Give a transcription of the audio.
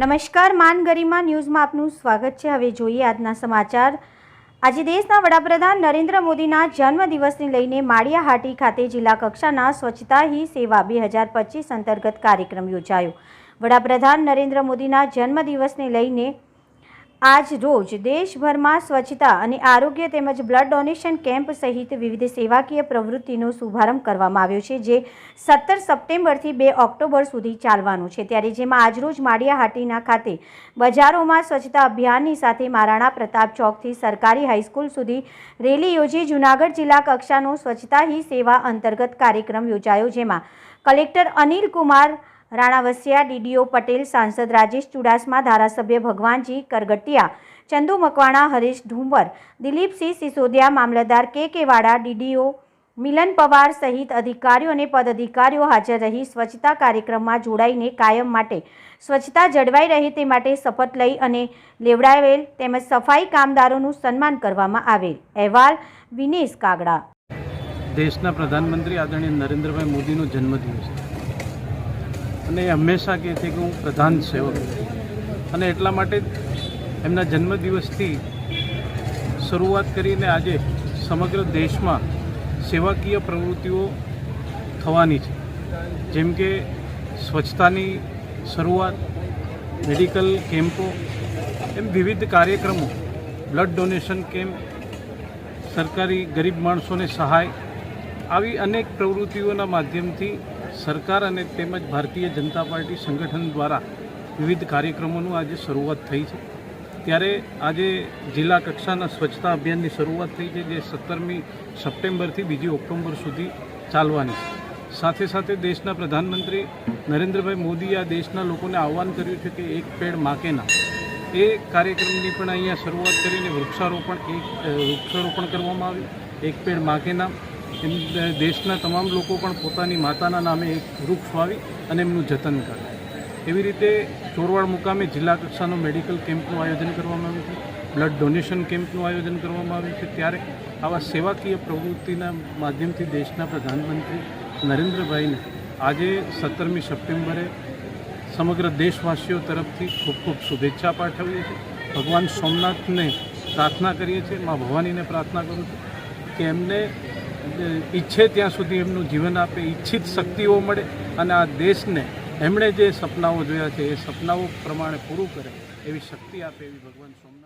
નમસ્કાર માન ગરિમા ન્યૂઝમાં આપનું સ્વાગત છે. હવે જોઈએ આજના સમાચાર. આજે દેશના વડાપ્રધાન નરેન્દ્ર મોદીના જન્મદિવસને લઈને માળિયાહાટી ખાતે જિલ્લા કક્ષાના સ્વચ્છતા હી સેવા બે હજાર પચીસ અંતર્ગત કાર્યક્રમ યોજાયો. વડાપ્રધાન નરેન્દ્ર મોદીના જન્મદિવસને લઈને આજ રોજ દેશભરમાં સ્વચ્છતા અને આરોગ્ય તેમજ બ્લડ ડોનેશન કેમ્પ સહિત વિવિધ સેવાકીય પ્રવૃત્તિનો શુભારંભ કરવામાં આવ્યો છે, જે સત્તર સપ્ટેમ્બરથી બે ઓક્ટોબર સુધી ચાલવાનું છે. ત્યારે જેમાં આજરોજ માળિયાહાટીના ખાતે બજારોમાં સ્વચ્છતા અભિયાનની સાથે મહારાણા પ્રતાપ ચોકથી સરકારી હાઈસ્કૂલ સુધી રેલી યોજી જૂનાગઢ જિલ્લા કક્ષાનો સ્વચ્છતા હી સેવા અંતર્ગત કાર્યક્રમ યોજાયો, જેમાં કલેક્ટર અનિલ કુમાર રાણાવસિયા ડીડીઓ પટેલ, સાંસદ રાજેશ ચુડાસમા, ધારાસભ્ય ભગવાનજી કરગટિયા, ચંદુ મકવાણા, હરીશ ઢુંબર દિલીપસિંહ સિસોદિયા, મામલતદાર કે કે વાડા, ડીડીઓ, મિલન પવાર સહિત અધિકારીઓ અને પદાધિકારીઓ હાજર રહી સ્વચ્છતા કાર્યક્રમમાં જોડાઈને કાયમ માટે સ્વચ્છતા જળવાઈ રહે તે માટે શપથ લઈ અને લેવડાવેલ તેમજ સફાઈ કામદારોનું સન્માન કરવામાં આવેલ. અહેવાલ વિનેશ કાગડા. દેશના પ્રધાનમંત્રી આદરણીય નરેન્દ્રભાઈ મોદીનો જન્મદિવસ. છે અને એ હંમેશા કહે છે કે હું પ્રધાન સેવક અને એટલા માટે એમના જન્મદિવસથી શરૂઆત કરીને આજે સમગ્ર દેશમાં સેવાકીય પ્રવૃત્તિઓ થવાની છે. જેમ કે સ્વચ્છતાની શરૂઆત, મેડિકલ કેમ્પો, એમ વિવિધ કાર્યક્રમો, બ્લડ ડોનેશન કેમ્પ, સરકારી ગરીબ માણસોને સહાય, આવી અનેક પ્રવૃત્તિઓના માધ્યમથી સરકાર અને તેમજ ભારતીય જનતા પાર્ટી સંગઠન દ્વારા વિવિધ કાર્યક્રમોનું આજે શરૂઆત થઈ છે. ત્યારે આજે જિલ્લા કક્ષાના સ્વચ્છતા અભિયાનની શરૂઆત થઈ છે, જે સત્તરમી સપ્ટેમ્બરથી બીજી ઓક્ટોબર સુધી ચાલવાની છે. સાથે સાથે દેશના પ્રધાનમંત્રી નરેન્દ્રભાઈ મોદીએ આ દેશના લોકોને આહ્વાન કર્યું છે કે એક પેડ માકેના. એ કાર્યક્રમની પણ અહીંયા શરૂઆત કરીને વૃક્ષારોપણ એક વૃક્ષારોપણ કરવામાં આવ્યું. એક પેડ માકે નામ એમ દેશના તમામ લોકો પણ પોતાની માતાના નામે એક વૃક્ષ વાવી અને એમનું જતન કરે. એવી રીતે ચોરવાડ મુકામે જિલ્લા કક્ષાનો મેડિકલ કેમ્પનું આયોજન કરવામાં આવ્યું છે, બ્લડ ડોનેશન કેમ્પનું આયોજન કરવામાં આવ્યું છે. ત્યારે આવા સેવાકીય પ્રવૃત્તિના માધ્યમથી દેશના પ્રધાનમંત્રી નરેન્દ્રભાઈને આજે સત્તરમી સપ્ટેમ્બરે સમગ્ર દેશવાસીઓ તરફથી ખૂબ ખૂબ શુભેચ્છા પાઠવીએ છીએ. ભગવાન સોમનાથને પ્રાર્થના કરીએ છીએ. મા ભવાનીને પ્રાર્થના કરું છું કે એમને ઈચ્છે ત્યાં સુધી એમનું જીવન આપે, ઈચ્છિત શક્તિઓ મળે અને આ દેશને એમણે જે સપનાઓ જોયા છે, એ સપનાઓ પ્રમાણે પૂરું કરે એવી શક્તિ આપે એવી ભગવાન સોમનાથ